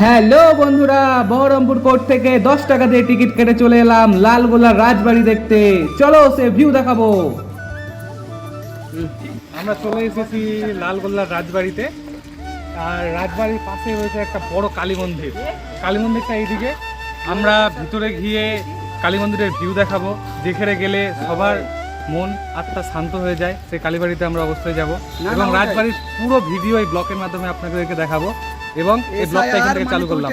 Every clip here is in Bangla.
হ্যালো বন্ধুরা বহরমপুর কোর্ট থেকে দশ টাকা দিয়ে টিকিট কেটে চলে এলাম লালগোলার রাজবাড়ি দেখতে। চলো সে ভিউ দেখাবো। আমরা চলে এসেছি লালগোল্লার রাজবাড়িতে। আর রাজবাড়ির পাশে রয়েছে একটা বড় কালী মন্দির। কালী মন্দিরটা এইদিকে। আমরা ভিতরে গিয়ে কালী মন্দিরের ভিউ দেখাবো। যেখানে গেলে সবার মন আত্মা শান্ত হয়ে যায়। সেই কালীবাড়িতে আমরা অবশ্যই যাব। এবং রাজবাড়ির পুরো ভিডিও এই ব্লকের মাধ্যমে আপনাদেরকে দেখাবো। এবং এই ব্লগটা এখান থেকে চালু করলাম।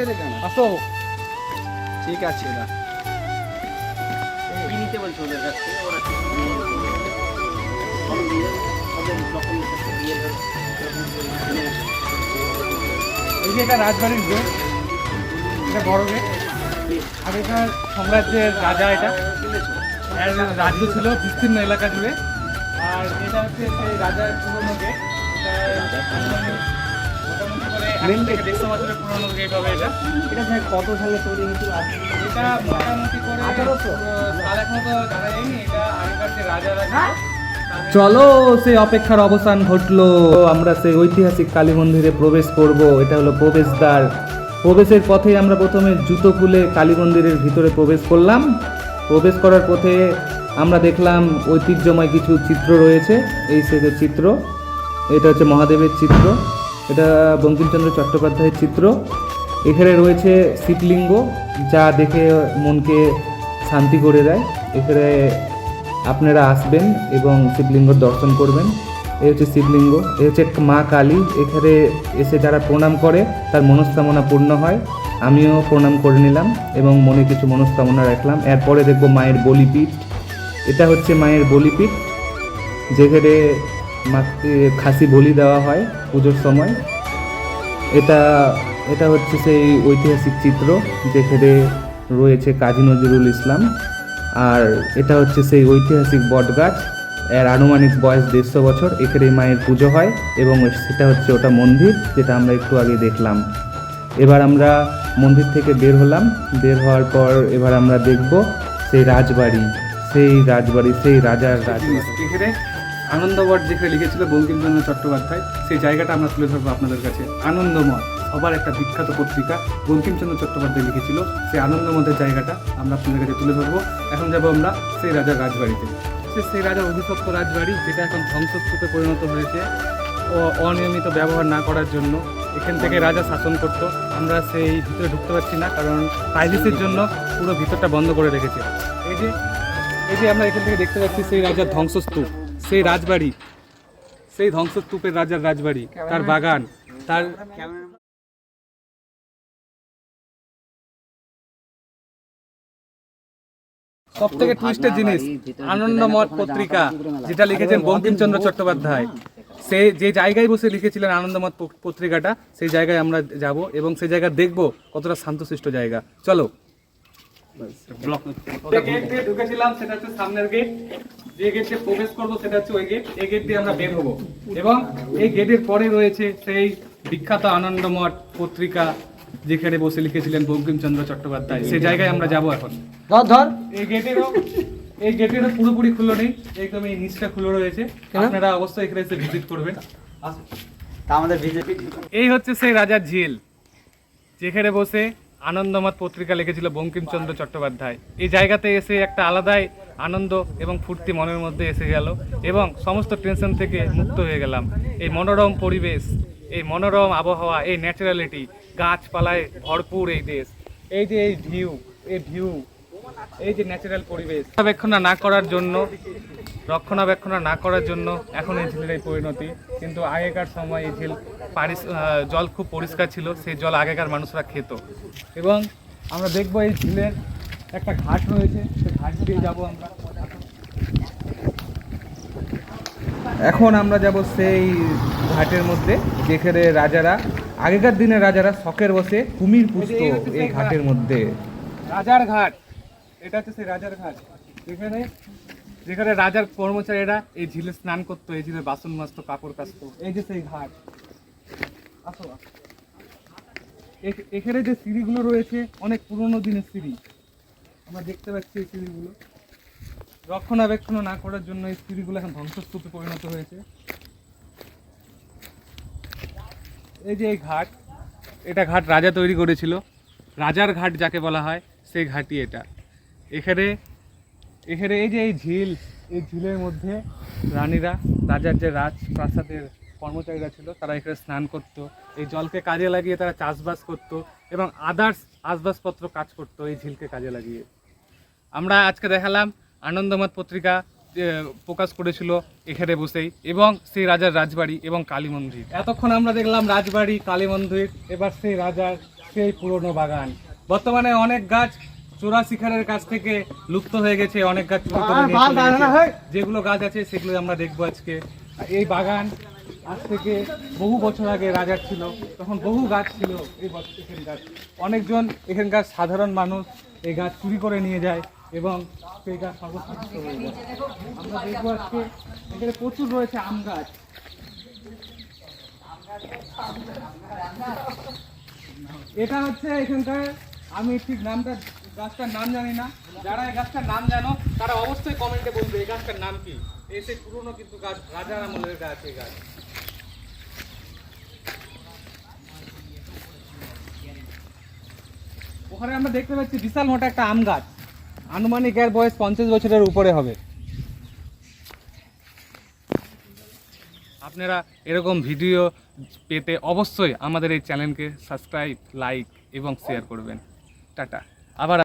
আসো। ঠিক আছে এরা। কিনতে বলছে ওদের কাছ থেকে ওরা এই যে এটা রাজবাড়ির গেট এটা বড় গেট আগেকার সাম্রাজ্যের রাজা এটা। এর রাজ্য ছিল বিস্তীর্ণ এলাকা জুড়ে। আর এটা হচ্ছে সেই রাজার পুরনো গেট মোটামুটি থেকে দেড়শো বছরের পুরনো গেট এটা। এটা স্যার কত সালে তৈরি হয়েছিল? এটা মোটামুটি করে আঠারোশো? সাল এখনও তো জানা যায়নি এটা আগেকার যে রাজারা চলো সেই অপেক্ষার অবসান ঘটলো। আমরা সেই ঐতিহাসিক কালী মন্দিরে প্রবেশ করব। এটা হলো প্রবেশদ্বার। প্রবেশের পথে আমরা প্রথমে জুতো খুলে কালী মন্দিরের ভিতরে প্রবেশ করলাম। প্রবেশ করার পথে আমরা দেখলাম ঐতিহ্যময় কিছু চিত্র রয়েছে। এই সেজে চিত্র এটা হচ্ছে মহাদেবের চিত্র। এটা বঙ্কিমচন্দ্র চট্টোপাধ্যায়ের চিত্র। এখানে রয়েছে শিবলিঙ্গ, যা দেখে মনকে শান্তি করে দেয়। এখানে আপনারা আসবেন এবং শিবলিঙ্গর দর্শন করবেন। এই হচ্ছে শিবলিঙ্গ, এই হচ্ছে মা কালী। এখানে এসে যারা প্রণাম করে, তার মনস্কামনা পূর্ণ হয়। আমিও প্রণাম করে নিলাম এবং মনে কিছু মনস্কামনা রাখলাম। এরপরে দেখব মায়ের বলিপীঠ। এটা হচ্ছে মায়ের বলিপীঠ। যেখানে খাসি বলি দেওয়া হয় পুজোর সময়। এটা এটা হচ্ছে সেই ঐতিহাসিক চিত্র যেখানে রয়েছে কাজী নজরুল ইসলাম। আর এটা হচ্ছে সেই ঐতিহাসিক বটগাছ। এর আনুমানিক বয়স দেড়শো বছর। এখানে মায়ের পুজো হয় এবং সেটা হচ্ছে ওটা মন্দির, যেটা আমরা একটু আগে দেখলাম। এবার আমরা মন্দির থেকে বের হলাম। বের হওয়ার পর এবার আমরা দেখব সেই রাজবাড়ি সেই রাজবাড়ি, সেই রাজার রাজবাড়ি। আনন্দবট যেখানে লিখেছিল বঙ্কিমচন্দ্র চট্টোপাধ্যায়, সেই জায়গাটা আমরা তুলে ধরবো আপনাদের কাছে। আনন্দময় সবার একটা বিখ্যাত পত্রিকা বঙ্কিমচন্দ্র চট্টোপাধ্যায় লিখেছিল। সেই আনন্দমতের জায়গাটা আমরা আপনাদের কাছে তুলে ধরবো। এখন যাব আমরা সেই রাজার রাজবাড়িতে। সেই রাজার অভিশপ্ত রাজবাড়ি, যেটা এখন ধ্বংসস্তূপে পরিণত হয়েছে ও অনিয়মিত ব্যবহার না করার জন্য। এখান থেকে রাজা শাসন করত। আমরা সেই ভিতরে ঢুকতে পারছি না, কারণ প্রাইভেসির জন্য পুরো ভিতরটা বন্ধ করে রেখেছে। এই যে এই যে আমরা এখান থেকে দেখতে পাচ্ছি সেই রাজার ধ্বংসস্তূপ। সেই রাজবাড়ি সেই ধ্বংসস্তূপের রাজার রাজবাড়ি তার বাগান তার সব থেকে টুইস্টের জিনিস আনন্দমঠ পত্রিকা যেটা লিখেছেন বঙ্কিমচন্দ্র চট্টোপাধ্যায়। সে যে জায়গায় বসে লিখেছিলেন আনন্দমঠ প- পত্রিকাটা সেই জায়গায় আমরা যাব এবং সেই জায়গা দেখব কতটা শান্তশিষ্ট জায়গা। চলো। গেট দিয়ে ঢুকেছিলাম সেটা হচ্ছে সামনের গেট যে গেট দিয়ে প্রবেশ করব সেটা হচ্ছে ওই গেট এই গেট দিয়ে আমরা বের হব। এবং এই গেটের পরে রয়েছে সেই বিখ্যাত আনন্দমঠ পত্রিকা যেখানে বসে লিখেছিলেন বঙ্কিমচন্দ্র চট্টোপাধ্যায়। সেই জায়গায় আমরা যাব এখন। ধর ধর। এই গেটেরও এই গেটেরও পুরোপুরি খুলো নেই। একদম এই নিচটা খুলে রয়েছে। আপনারা অবশ্যই এখানে এসে ভিজিট করবেন। আমাদের বিজেপি এই হচ্ছে সেই রাজার ঝিল যেখানে বসে আনন্দমত পত্রিকা লিখেছিল বঙ্কিমচন্দ্র চট্টোপাধ্যায়। এই জায়গাতে এসে একটা আলাদাই আনন্দ এবং ফুর্তি মনের মধ্যে এসে গেল এবং সমস্ত টেনশন থেকে মুক্ত হয়ে গেলাম। এই মনোরম পরিবেশ, এই মনোরম আবহাওয়া, এই ন্যাচারালিটি, গাছপালায় ভরপুর এই দেশ, এই যে এই ভিউ এই ভিউ এই যে ন্যাচারাল পরিবেশ। রক্ষণাবেক্ষণ না করার জন্য, রক্ষণাবেক্ষণ না করার জন্য এখন এই ঝিলের এই পরিণতি, কিন্তু আগেকার সময় এই ঝিল পারিস- জল খুব পরিষ্কার ছিল সেই জল আগেকার মানুষরা খেত। এবং আমরা দেখব এই ঝিলের একটা ঘাট রয়েছে সেই ঘাট দিয়ে যাব আমরা। এখন আমরা যাব সেই ঘাটের মধ্যে যেখানে রাজারা আগেকার দিনে রাজারা শখের বসে কুমির পুষত এই ঘাটের মধ্যে। রাজার ঘাট এটা হচ্ছে সেই রাজার ঘাট। যেখানে যেখানে রাজার কর্মচারীরা এই ঝিলে স্নান করতো এই ঝিলে বাসন মাজতো কাপড় কাচতো। এই যে সেই ঘাট। এখানে যে সিঁড়িগুলো রয়েছে, অনেক পুরনো দিনের সিঁড়ি। আমরা দেখতে পাচ্ছি এই সিঁড়িগুলো। রক্ষণাবেক্ষণ না করার জন্য এই সিঁড়িগুলো এখন ধ্বংসস্তূপে পরিণত হয়েছে। এই যে এই ঘাট, এটা ঘাট রাজা তৈরি করেছিল। রাজার ঘাট যাকে বলা হয়, সেই ঘাটই এটা। এখানে এখানে এই যে এই ঝিল, এই ঝিলের মধ্যে রানীরা, রাজার যে রাজ প্রাসাদের কর্মচারীরা ছিল তারা এখানে স্নান করত এই জলকে কাজে লাগিয়ে তারা চাষবাস করত এবং আদার্স আসবাবপত্র কাজ করত এই ঝিলকে কাজে লাগিয়ে। আমরা আজকে দেখালাম আনন্দমত পত্রিকা প্রকাশ করেছিল এখানে বসেই এবং সেই রাজার রাজবাড়ি এবং কালী মন্দির। এতক্ষণ আমরা দেখলাম রাজবাড়ি কালী মন্দির এবার সেই রাজার সেই পুরনো বাগান। বর্তমানে অনেক গাছ চোরা শিকারের কাছ থেকে লুপ্ত হয়ে গেছে অনেক গেছে। যেগুলো গাছ আছে সেগুলো আমরা দেখব আজকে। এই বাগান আজ থেকে বহু বছর আগে রাজার ছিল, তখন বহু গাছ ছিল এই বছ- এখানকার। অনেকজন এখানকার সাধারণ মানুষ এই গাছ চুরি করে নিয়ে যায় এবং সেই গাছ সর্বশ্রেষ্ঠ হয়ে যায়। আমরা দেখব আজকে এখানে প্রচুর রয়েছে আম গাছ। এটা হচ্ছে এখানকার, আমি ঠিক নামটা, গাছটার নাম জানি না। যারা এই গাছটার নাম জানো, তারা অবশ্যই কমেন্টে বলবে এই গাছটার নাম কি। এই সেই পুরনো কিন্তু গাছ রাজার আমলের গাছ, এই গাছ। ওখানে আমরা দেখতে পাচ্ছি বিশাল মোটা একটা আম গাছ। আনুমানিক এর বয়স পঞ্চাশ বছরের উপরে হবে। আপনারা এরকম ভিডিও পেতে অবশ্যই আমাদের এই চ্যানেলকে সাবস্ক্রাইব, লাইক এবং শেয়ার করবেন। টাটা। আবার